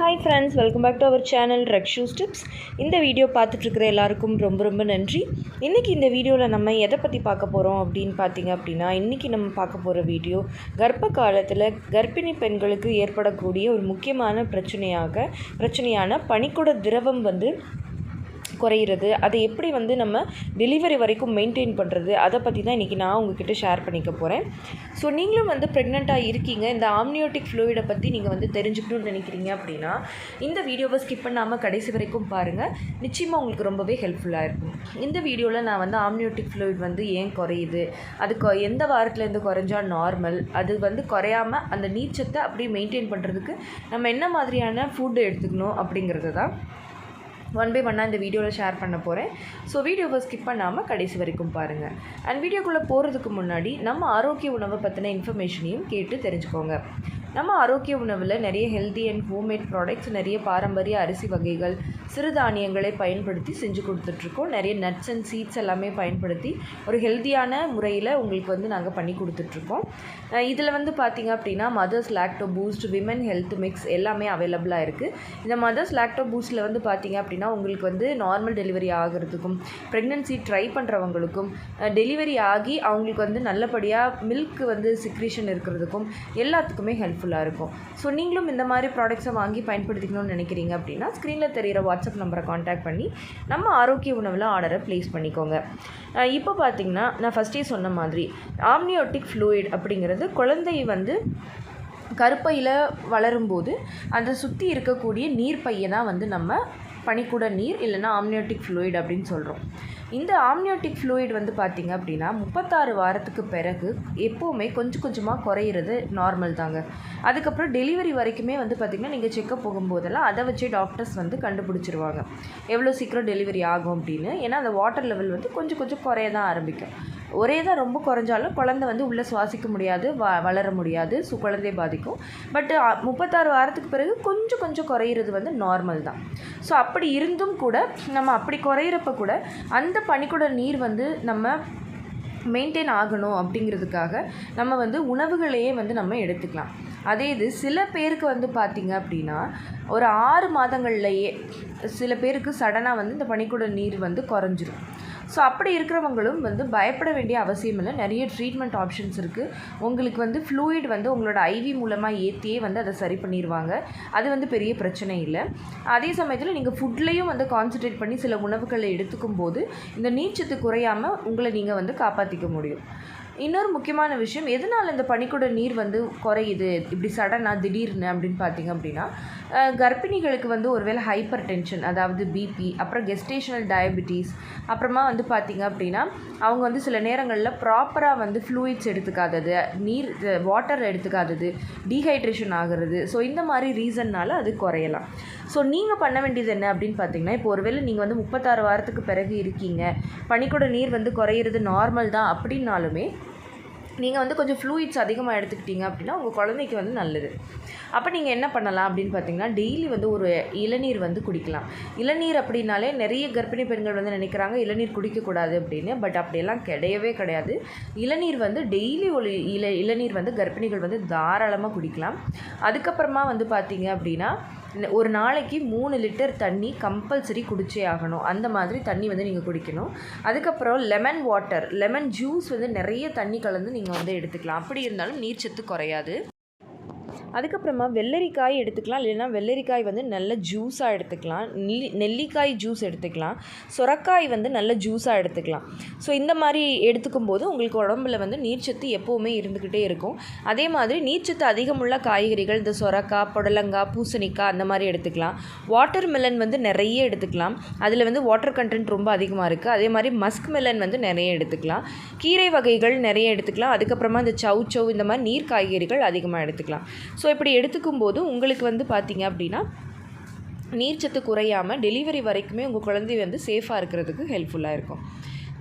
Hi friends welcome back to our channel Rakshu strips இந்த video பார்த்துட்ருக்கிற எல்லாருக்கும் ரொம்ப ரொம்ப நன்றி. இன்றைக்கி இந்த வீடியோவில் நம்ம எதை பற்றி பார்க்க போகிறோம் அப்படின்னு பார்த்தீங்க அப்படின்னா இன்றைக்கி நம்ம பார்க்க போகிற வீடியோ கர்ப்ப காலத்தில் கர்ப்பிணி பெண்களுக்கு ஏற்படக்கூடிய ஒரு முக்கியமான பிரச்சனையாக பிரச்சனையான பனிக்குட திரவம் வந்து குறையிறது. அதை எப்படி வந்து நம்ம டெலிவரி வரைக்கும் மெயின்டைன் பண்ணுறது அதை பற்றி தான் இன்றைக்கி நான் உங்ககிட்ட ஷேர் பண்ணிக்க போகிறேன் ஸோ நீங்களும் வந்து ப்ரெக்னெண்ட்டாக இருக்கீங்க. இந்த ஆம்னியோட்டிக் ஃப்ளூயிடை பற்றி நீங்கள் வந்து தெரிஞ்சுக்கணும்னு நினைக்கிறீங்க அப்படின்னா இந்த வீடியோவை ஸ்கிப் பண்ணாமல் கடைசி வரைக்கும் பாருங்கள் நிச்சயமாக உங்களுக்கு ரொம்பவே ஹெல்ப்ஃபுல்லாக இருக்கும். இந்த வீடியோவில் நான் வந்து ஆம்னியோட்டிக் ஃப்ளூயிட் வந்து ஏன் குறையுது? அது எந்த வாரத்துலேருந்து குறைஞ்சா நார்மல் அது வந்து குறையாமல் அந்த நீச்சத்தை அப்படியே மெயின்டைன் பண்ணுறதுக்கு நம்ம என்ன மாதிரியான ஃபுட்டு எடுத்துக்கணும் அப்படிங்கிறது தான் ஒன் பை ஒன்னாக இந்த வீடியோவில் ஷேர் பண்ண போகிறேன் ஸோ வீடியோவை ஸ்கிப் பண்ணாமல் கடைசி வரைக்கும் பாருங்கள் அண்ட் வீடியோக்குள்ளே போகிறதுக்கு முன்னாடி நம்ம ஆரோக்கிய உணவை பற்றின இன்ஃபர்மேஷனையும் கேட்டு தெரிஞ்சுக்கோங்க. நம்ம ஆரோக்கிய உணவில் நிறைய ஹெல்தி அண்ட் ஹோம்மேட் ப்ராடக்ட்ஸ் நிறைய பாரம்பரிய அரிசி வகைகள் சிறுதானியங்களை பயன்படுத்தி செஞ்சு கொடுத்துட்ருக்கோம். நிறைய நட்ஸ் அண்ட் சீட்ஸ் எல்லாமே பயன்படுத்தி ஒரு ஹெல்த்தியான முறையில் உங்களுக்கு வந்து நாங்கள் பண்ணி கொடுத்துட்ருக்கோம். இதில் வந்து பார்த்திங்க அப்படின்னா mother's lacto boost women health mix எல்லாமே அவைலபிளாக இருக்குது இந்த மதர்ஸ் லாக்டோ பூஸ்ட்டில் வந்து பார்த்திங்க அப்படின்னா உங்களுக்கு வந்து நார்மல் டெலிவரி ஆகிறதுக்கும் ப்ரெக்னென்சி ட்ரை பண்ணுறவங்களுக்கும் டெலிவரி ஆகி அவங்களுக்கு வந்து நல்லபடியாக மில்க் வந்து சிக்ரேஷன் இருக்கிறதுக்கும் எல்லாத்துக்குமே ஹெல்ப் ஹெல்ப்ஃபுல்லாக இருக்கும். ஸோ நீங்களும் இந்த மாதிரி ப்ராடக்ட்ஸை வாங்கி பயன்படுத்திக்கணும்னு நினைக்கிறீங்க அப்படின்னா ஸ்க்ரீனில் தெரிகிற வாட்ஸ்அப் நம்பரை காண்டாக்ட் பண்ணி நம்ம ஆரோக்கிய உணவில் ஆர்டரை ப்ளேஸ் பண்ணிக்கோங்க. இப்போ பார்த்திங்கன்னா நான் ஃபஸ்ட்டே சொன்ன மாதிரி ஆம்னியோட்டிக் ஃப்ளூயிட் அப்படிங்கிறது குழந்தை வந்து கருப்பையில் வளரும்போது அந்த சுற்றி இருக்கக்கூடிய நீர் பையை தான் வந்து நம்ம பனிக்கூட நீர் இல்லைன்னா ஆம்னியோட்டிக் ஃப்ளூயிட் அப்படின்னு சொல்கிறோம் இந்த ஆம்னியோட்டிக் ஃப்ளூயிட் வந்து பார்த்திங்க அப்படின்னா முப்பத்தாறு வாரத்துக்கு பிறகு எப்போவுமே கொஞ்சம் கொஞ்சமாக குறையிறது நார்மல் தாங்க. அதுக்கப்புறம் டெலிவரி வரைக்குமே வந்து பார்த்திங்கன்னா நீங்கள் செக்கப் போகும்போதெல்லாம் அதை வச்சு டாக்டர்ஸ் வந்து கண்டுபிடிச்சிருவாங்க. எவ்வளோ சீக்கிரம் டெலிவரி ஆகும் அப்படின்னு. ஏன்னா அந்த வாட்டர் லெவல் வந்து கொஞ்சம் கொஞ்சம் குறைய தான் ஆரம்பிக்கும். ஒரே தான் ரொம்ப குறைஞ்சாலும் குழந்தை வந்து உள்ளே சுவாசிக்க முடியாது வ வளர முடியாது ஸோ குழந்தைய பாதிக்கும். பட்டு முப்பத்தாறு வாரத்துக்கு பிறகு கொஞ்சம் கொஞ்சம் குறையிறது வந்து நார்மல் தான். ஸோ அப்படி இருந்தும் கூட நம்ம அப்படி குறையிறப்ப கூட அந்த பனிக்கூட நீர் வந்து நம்ம மெயின்டைன் ஆகணும் அப்படிங்கிறதுக்காக நம்ம வந்து உணவுகளையே வந்து நம்ம எடுத்துக்கலாம். அதே இது சில பேருக்கு வந்து பார்த்திங்க அப்படின்னா ஒரு ஆறு மாதங்கள்லையே சில பேருக்கு சடனாக வந்து இந்த பனிக்கூட நீர் வந்து குறைஞ்சிரும். ஸோ அப்படி இருக்கிறவங்களும் வந்து பயப்பட வேண்டிய அவசியம் இல்லை. நிறைய ட்ரீட்மெண்ட் ஆப்ஷன்ஸ் இருக்குது உங்களுக்கு வந்து ஃப்ளூயிட் வந்து உங்களோட ஐவி மூலமாக ஏற்றியே வந்து அதை சரி பண்ணிடுவாங்க அது வந்து பெரிய பிரச்சனை இல்லை. அதே சமயத்தில் நீங்கள் ஃபுட்லேயும் வந்து கான்சன்ட்ரேட் பண்ணி சில உணவுகளை எடுத்துக்கும் போது இந்த நீச்சத்து குறையாமல் உங்களை நீங்கள் வந்து காப்பாற்றிக்க முடியும். இன்னொரு முக்கியமான விஷயம் எதனால் இந்த பனிக்கூட நீர் வந்து குறையுது? இப்படி சடனாக திடீர்னு அப்படின்னு பார்த்தீங்க அப்படின்னா கர்ப்பிணிகளுக்கு வந்து ஒருவேளை ஹைப்பர் டென்ஷன் அதாவது பிபி அப்புறம் கெஸ்டேஷனல் டயபிட்டிஸ் அப்புறமா வந்து பார்த்திங்க அப்படின்னா அவங்க வந்து சில நேரங்களில் ப்ராப்பராக வந்து ஃப்ளூயிட்ஸ் எடுத்துக்காதது நீர் வாட்டர் எடுத்துக்காதது டீஹைட்ரேஷன் ஆகிறது. ஸோ இந்த மாதிரி ரீசன்னால் அது குறையலாம். ஸோ நீங்கள் பண்ண வேண்டியது என்ன அப்படின்னு பார்த்தீங்கன்னா இப்போ ஒருவேளை நீங்கள் வந்து முப்பத்தாறு வாரத்துக்கு பிறகு இருக்கீங்க பனிக்கூட நீர் வந்து குறையிறது நார்மல் தான் அப்படின்னாலுமே நீங்கள் வந்து கொஞ்சம் ஃப்ளூயிட்ஸ் அதிகமாக எடுத்துக்கிட்டீங்க அப்படின்னா உங்கள் குழந்தைக்கு வந்து நல்லது. அப்போ நீங்கள் என்ன பண்ணலாம் அப்படின்னு பார்த்தீங்கன்னா டெய்லி வந்து ஒரு இளநீர் வந்து குடிக்கலாம். இளநீர் அப்படின்னாலே நிறைய கர்ப்பிணி பெண்கள் வந்து நினைக்கிறாங்க இளநீர் குடிக்கக்கூடாது அப்படின்னு. பட் அப்படியெல்லாம் கிடையவே கிடையாது. இளநீர் வந்து டெய்லி ஒரு இள இளநீர் வந்து கர்ப்பிணிகள் வந்து தாராளமாக குடிக்கலாம். அதுக்கப்புறமா வந்து பார்த்தீங்க அப்படின்னா ஒரு நாளைக்கு மூணு லிட்டர் தண்ணி கம்பல்சரி குடிச்சே ஆகணும். அந்த மாதிரி தண்ணி வந்து நீங்கள் குடிக்கணும். அதுக்கப்புறம் லெமன் வாட்டர் லெமன் ஜூஸ் வந்து நிறைய தண்ணி கலந்து நீங்கள் வந்து எடுத்துக்கலாம். அப்படி இருந்தாலும் நீர்ச்சத்து குறையாது. அதுக்கப்புறமா வெள்ளரிக்காய் எடுத்துக்கலாம். இல்லைன்னா வெள்ளரிக்காய் வந்து நல்ல ஜூஸாக எடுத்துக்கலாம். நெல்லி நெல்லிக்காய் ஜூஸ் எடுத்துக்கலாம். சுரக்காய் வந்து நல்ல ஜூஸாக எடுத்துக்கலாம். ஸோ இந்த மாதிரி எடுத்துக்கும் போது உங்களுக்கு உடம்புல வந்து நீர்ச்சத்து எப்போவுமே இருந்துக்கிட்டே இருக்கும். அதே மாதிரி நீர்ச்சத்து அதிகமுள்ள காய்கறிகள் இந்த சுரக்காய் புடலங்காய் பூசணிக்காய் அந்த மாதிரி எடுத்துக்கலாம். வாட்டர் மெலன் வந்து நிறைய எடுத்துக்கலாம். அதில் வந்து வாட்டர் கண்டென்ட் ரொம்ப அதிகமாக இருக்குது அதே மாதிரி மஸ்க் மெலன் வந்து நிறைய எடுத்துக்கலாம். கீரை வகைகள் நிறைய எடுத்துக்கலாம். அதுக்கப்புறமா இந்த சவு சவ் இந்த மாதிரி நீர் காய்கறிகள் அதிகமாக எடுத்துக்கலாம். ஸோ இப்படி எடுத்துக்கும் போது உங்களுக்கு வந்து பார்த்திங்க அப்படின்னா நீர்ச்சத்து குறையாமல் டெலிவரி வரைக்குமே உங்கள் குழந்தை வந்து சேஃபாக இருக்கிறதுக்கு ஹெல்ப்ஃபுல்லாக இருக்கும்.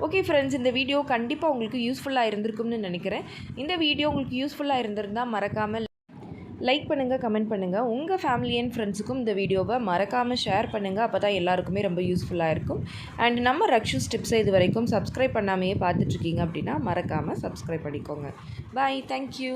ஓகே ஃப்ரெண்ட்ஸ் இந்த வீடியோ கண்டிப்பாக உங்களுக்கு யூஸ்ஃபுல்லாக இருந்திருக்கும்னு நினைக்கிறேன். இந்த வீடியோ உங்களுக்கு யூஸ்ஃபுல்லாக இருந்திருந்தால் மறக்காமல் லைக் பண்ணுங்கள் கமெண்ட் பண்ணுங்கள் உங்கள் ஃபேமிலி அண்ட் ஃப்ரெண்ட்ஸுக்கும் இந்த வீடியோவை மறக்காமல் ஷேர் பண்ணுங்கள் அப்போ தான் எல்லாருக்குமே ரொம்ப யூஸ்ஃபுல்லாக இருக்கும். அண்ட் நம்ம ரக்ஷன் ஸ்டெப்ஸை இது வரைக்கும் சப்ஸ்கிரைப் பண்ணாமையே பார்த்துட்ருக்கீங்க அப்படின்னா மறக்காமல் சப்ஸ்கிரைப் பண்ணிக்கோங்க. Bye thank you